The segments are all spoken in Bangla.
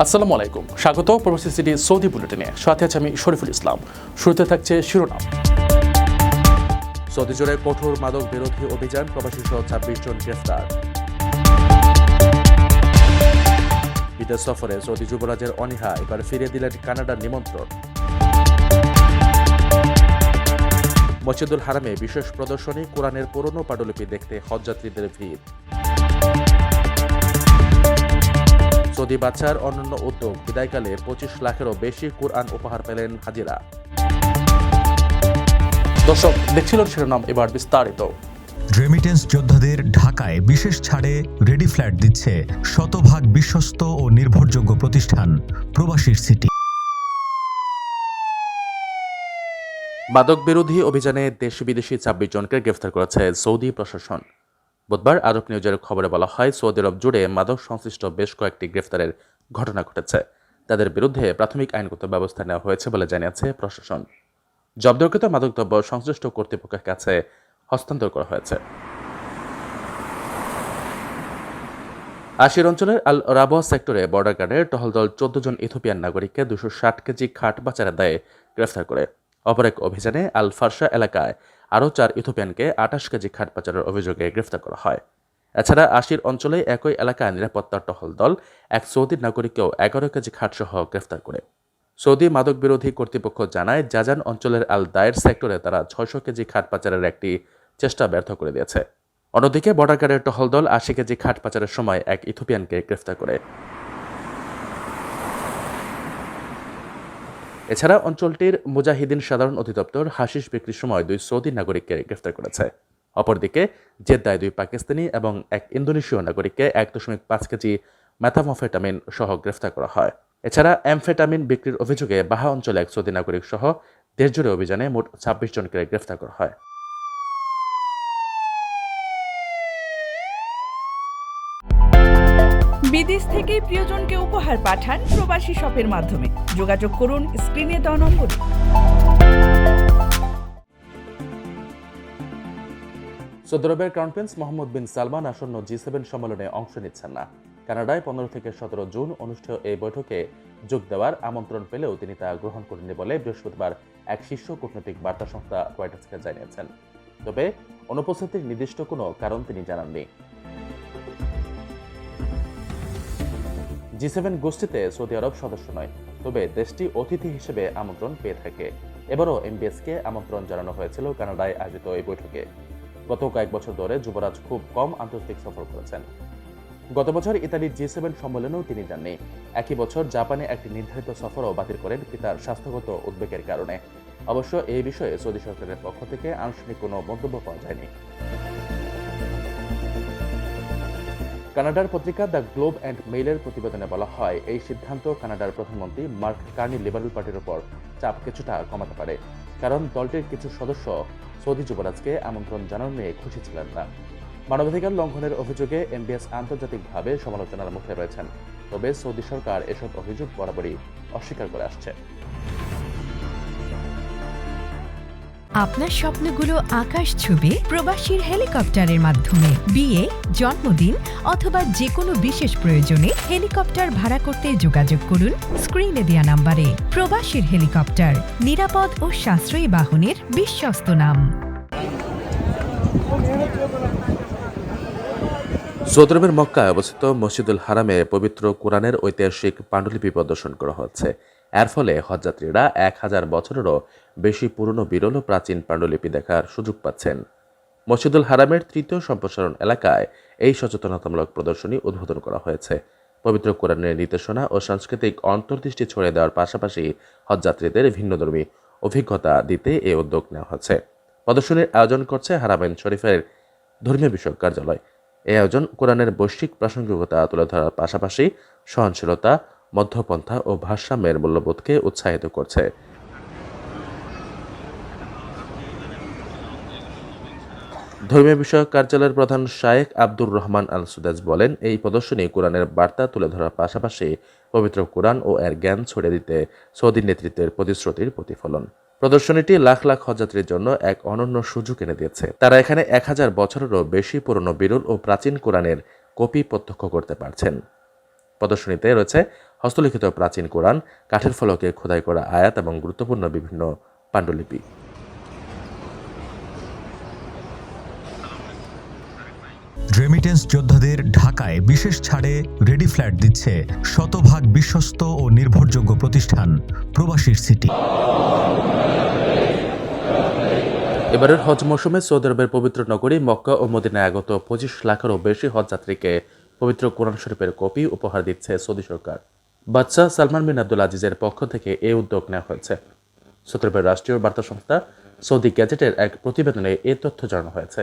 আসসালামু আলাইকুম। স্বাগত প্রবাসী সিটি সৌদি বুলেটিনে। সাথে আছে আমি শরীফুল ইসলাম। শুরুতে থাকছে শিরোনাম। সৌদি জুড়ে কঠোর মাদক বিরোধী অভিযান, প্রবাসী সহ ছাব্বিশ জন গ্রেফতার। বিদেশ সফরে সৌদি যুবরাজের অনীহা, এবার ফিরিয়ে দিলেন কানাডার নিমন্ত্রণ। মসজিদুল হারামে বিশেষ প্রদর্শনী, কোরআনের পুরনো পাণ্ডুলিপি দেখতে হজযাত্রীদের ভিড়। সৌদি বাচ্চার অন্যান্য উদ্যোগ বিদায়কালে পঁচিশ লাখেরও বেশি কোরআন উপহার পেলেন হাজিরা। দর্শক দেখছিলেন শিরোনাম এবার বিস্তারিত। রেমিটেন্স যোদ্ধাদের ঢাকায় বিশেষ ছাড়ে রেডি ফ্ল্যাট দিচ্ছে শতভাগ বিশ্বস্ত ও নির্ভরযোগ্য প্রতিষ্ঠান প্রবাসীর সিটি। মাদক বিরোধী অভিযানে দেশ বিদেশি ছাব্বিশ জনকে গ্রেফতার করেছে সৌদি প্রশাসন। বুধবার আরব নিউজের খবরে বলা হয়, সৌদি আরব জুড়ে মাদক সংশ্লিষ্ট বেশ কয়েকটি গ্রেফতারের ঘটনা ঘটেছে। তাদের বিরুদ্ধে প্রাথমিক আইনগত ব্যবস্থা নেওয়া হয়েছে বলে জানিয়েছে প্রশাসন। জব্দকৃত মাদকদ্রব্য সংশ্লিষ্ট কর্তৃপক্ষের কাছে হস্তান্তর করা হয়েছে। আশির অঞ্চলের আল রাবোয়া সেক্টরে বর্ডার গার্ডের টহল দল চোদ্দ জন ইথোপিয়ান নাগরিককে দুশো ষাট কেজি খাট পাচারের দায়ে গ্রেফতার করে। অপর এক অভিযানে আল ফারসা এলাকায় আরও চার ইথোপিয়ানকে আঠাশ কেজি খাট পাচারের অভিযোগে গ্রেফতার করা হয়। এছাড়া আশির অঞ্চলে একই এলাকায় নিরাপত্তার টহল দল, এক সৌদি নাগরিককেও এগারো কেজি খাটসহ গ্রেফতার করে। সৌদি মাদক বিরোধী কর্তৃপক্ষ জানায়, জাজান অঞ্চলের আল দায়ের সেক্টরে তারা ছয়শো কেজি খাট পাচারের একটি চেষ্টা ব্যর্থ করে দিয়েছে। অন্যদিকে বর্ডার গার্ডের টহল দল আশি কেজি খাট পাচারের সময় এক ইথোপিয়ানকে গ্রেফতার করে। এছাড়া অঞ্চলটির মুজাহিদিন সাধারণ অধিদপ্তর হাসিস বিক্রির সময় দুই সৌদি নাগরিককে গ্রেফতার করেছে। অপরদিকে, জেদ্দায় দুই পাকিস্তানি এবং এক ইন্দোনেশীয় নাগরিককে এক দশমিক পাঁচ কেজি ম্যাথামফেটামিন সহ গ্রেফতার করা হয়। এছাড়া অ্যামফেটামিন বিক্রির অভিযোগে বাহা অঞ্চলে এক সৌদি নাগরিক সহ দেশজুড়ে অভিযানে মোট ছাব্বিশ জনকে গ্রেফতার করা হয়। বিদেশ থেকে প্রিয়জনকে উপহার পাঠান প্রবাসী শপের মাধ্যমে। যোগাযোগ করুন, স্ক্রিনে দেওয়া নম্বরে। সৌদি আরবের crown prince Mohammed bin Salman আসন্ন জি সেভেন সম্মেলনে অংশ নিচ্ছেন না। কানাডায় পনেরো থেকে সতেরো জুন অনুষ্ঠেয় এই বৈঠকে যোগ দেওয়ার আমন্ত্রণ পেলেও তিনি তা গ্রহণ করেননি বলে বৃহস্পতিবার এক শীর্ষ কূটনৈতিক বার্তা সংস্থা রয়টার্সকে জানিয়েছেন। তবে অনুপস্থিতির নির্দিষ্ট কোনো কারণ তিনি জানাননি। জি সেভেন গোষ্ঠীতে সৌদি আরব সদস্য নয়, তবে দেশটি অতিথি হিসেবে আমন্ত্রণ পেয়ে থাকে। এবারও এমবিএসকে আমন্ত্রণ জানানো হয়েছিল কানাডায় আয়োজিত এই বৈঠকে। গত কয়েক বছর ধরে যুবরাজ খুব কম আন্তর্জাতিক সফর করেছেন। গত বছর ইতালির জি সেভেন সম্মেলনেও তিনি যাননি। একই বছর জাপানে একটি নির্ধারিত সফরও বাতিল করেন পিতার স্বাস্থ্যগত উদ্বেগের কারণে। অবশ্য এই বিষয়ে সৌদি সরকারের পক্ষ থেকে আনুষ্ঠানিক কোনো মন্তব্য পাওয়া যায়নি। কানাডার পত্রিকা দ্য গ্লোব অ্যান্ড মেইলের প্রতিবেদনে বলা হয়, এই সিদ্ধান্ত কানাডার প্রধানমন্ত্রী মার্ক কার্নি লিবারেল পার্টির উপর চাপ কিছুটা কমাতে পারে। কারণ দলটির কিছু সদস্য সৌদি যুবরাজকে আমন্ত্রণ জানানো নিয়ে খুশি ছিলেন না। মানবাধিকার লঙ্ঘনের অভিযোগে এমবিএস আন্তর্জাতিকভাবে সমালোচনার মুখে রয়েছেন। তবে সৌদি সরকার এসব অভিযোগ বরাবরই অস্বীকার করে আসছে। আপনার স্বপ্নগুলো আকাশ ছুবে প্রবাসীর হেলিকপ্টারের মাধ্যমে। বিয়ে, জন্মদিন অথবা যে কোনো বিশেষ প্রয়োজনে হেলিকপ্টার ভাড়া করতে যোগাযোগ করুন স্ক্রিনে দেয়া নাম্বারে। প্রবাসীর হেলিকপ্টার, নিরাপদ ও সাশ্রয়ী বাহনের বিশ্বস্ত নাম। সৌদি আরবের মক্কায় অবস্থিত মসজিদুল হারামে পবিত্র কোরআনের ঐতিহাসিক পাণ্ডুলিপি প্রদর্শন করা হচ্ছে। এর ফলে হজযাত্রীরা এক হাজার বছরেরও বেশি পুরনো বিরল ও প্রাচীন পাণ্ডুলিপি দেখার সুযোগ পাচ্ছেন। মসজিদুল হারামের তৃতীয় সম্প্রসারণ এলাকায় এই সচেতনতামূলক প্রদর্শনী উদ্বোধন করা হয়েছে। পবিত্র কোরআনের নির্দেশনা ও সাংস্কৃতিক অন্তর্দৃষ্টি ছড়িয়ে দেওয়ার পাশাপাশি হজযাত্রীদের ভিন্নধর্মী অভিজ্ঞতা দিতে এই উদ্যোগ নেওয়া হচ্ছে প্রদর্শনীর আয়োজন করছে হারামেন শরীফের ধর্মীয় বিষয়ক কার্যালয়। এই আয়োজন কোরআনের বৈশ্বিক প্রাসঙ্গিকতা তুলে ধরার পাশাপাশি সহনশীলতা, মধ্যপন্থা ও ভারসাম্যের মূল্যবোধকে উৎসাহিত করছে। ধর্মীয় বিষয়ক কার্যালয়ের প্রধান শায়েখ আব্দুর রহমান আল সুদাজ বলেন, এই প্রদর্শনী কোরআনের বার্তা তুলে ধরার পাশাপাশি পবিত্র কোরআন ও এর জ্ঞান ছড়িয়ে দিতে সৌদি নেতৃত্বের প্রতিশ্রুতির প্রতিফলন। প্রদর্শনীটি লাখ লাখ হজযাত্রীর জন্য এক অনন্য সুযোগ এনে দিয়েছে। তারা এখানে এক হাজার বছরেরও বেশি পুরনো বিরল ও প্রাচীন কোরআনের কপি প্রত্যক্ষ করতে পারছেন। প্রদর্শনীতে রয়েছে হস্তলিখিত প্রাচীন কোরআন, কাঠের ফলকে খোদাই করা আয়াত এবং গুরুত্বপূর্ণ বিভিন্ন পাণ্ডুলিপি। রেমিটেন্স যোদ্ধাদের ঢাকায় বিশেষ ছাড়ে রেডি ফ্ল্যাট দিচ্ছে শতভাগ বিশ্বস্ত ও নির্ভরযোগ্য প্রতিষ্ঠান, প্রবাসীর সিটি এবারের হজ মৌসুমে সৌদি আরবের পবিত্র নগরী মক্কা ও মদিনায় আগত পঁচিশ লাখেরও বেশি হজযাত্রীকে পবিত্র কোরআন শরীফের কপি উপহার দিচ্ছে সৌদি সরকার। বাদশাহ সালমান বিন আব্দুল আজিজের পক্ষ থেকে এই উদ্যোগ নেওয়া হয়েছে। সৌদি আরবের রাষ্ট্রীয় বার্তা সংস্থা সৌদি গ্যাজেটের এক প্রতিবেদনে এ তথ্য জানানো হয়েছে।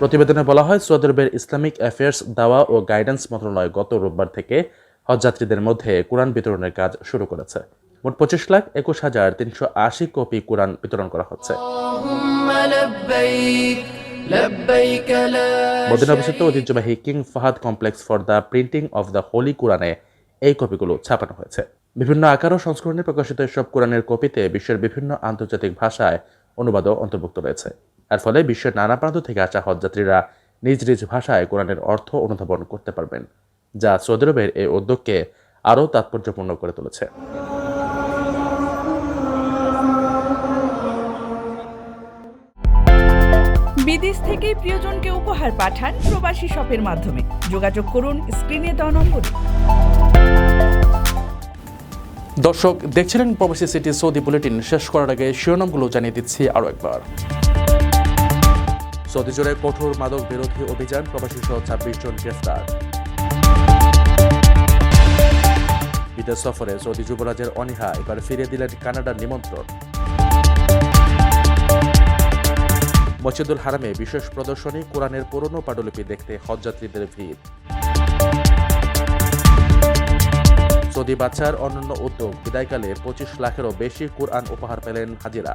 প্রতিবেদনে বলা হয় সৌদি আরবের ইসলামিক অ্যাফেয়ার্স দাওয়া ও গাইডেন্স মন্ত্রণালয় গত রোববার থেকে হজযাত্রীদের মধ্যে কোরআন বিতরণের কাজ শুরু করেছে। মোট পঁচিশ লাখ একুশ হাজার তিনশো আশি কপি কোরআন বিতরণ করা হচ্ছে। মদিনা ঐতিহ্যবাহী King Fahd Complex for the Printing of the Holy কোরআনে এই কপিগুলো ছাপানো হয়েছে। বিভিন্ন আকার ও সংস্করণে প্রকাশিত সব কোরআনের কপিতে বিশ্বের বিভিন্ন আন্তর্জাতিক ভাষায় অনুবাদও অন্তর্ভুক্ত রয়েছে। এর ফলে বিশ্বের নানা প্রান্ত থেকে আসা হজযাত্রীরা নিজ নিজ ভাষায় কোরআনের অর্থ অনুধাবন করতে পারবেন যা সৌদি আরবের এই উদ্যোগকে আরও তাৎপর্যপূর্ণ করে তুলেছে। বিদেশ থেকে প্রিয়জনকে উপহার পাঠান প্রবাসী শপের মাধ্যমে। যোগাযোগ করুন স্ক্রিনে দেওয়া নম্বরে। দর্শক দেখছিলেন প্রবাসী সিটি সৌদি বুলেটিন। শেষ করার আগে শিরোনামগুলো জানিয়ে দিচ্ছি আরও একবার। সৌদি কঠোর মাদক বিরোধী অভিযান প্রবাসী সহ ছাব্বিশ জন গ্রেফতার। বিদেশ সফরে সৌদি যুবরাজের অনীহা, এবার ফিরিয়ে দিলেন কানাডার নিমন্ত্রণ। মসজিদুল হারামে বিশেষ প্রদর্শনী, কোরআনের পুরনো পাণ্ডুলিপি দেখতে হজযাত্রীদের ভিড়। সৌদি বাচ্চার অন্যান্য উদ্যোগ, বিদায়কালে পঁচিশ লাখেরও বেশি কোরআন উপহার পেলেন হাজিরা।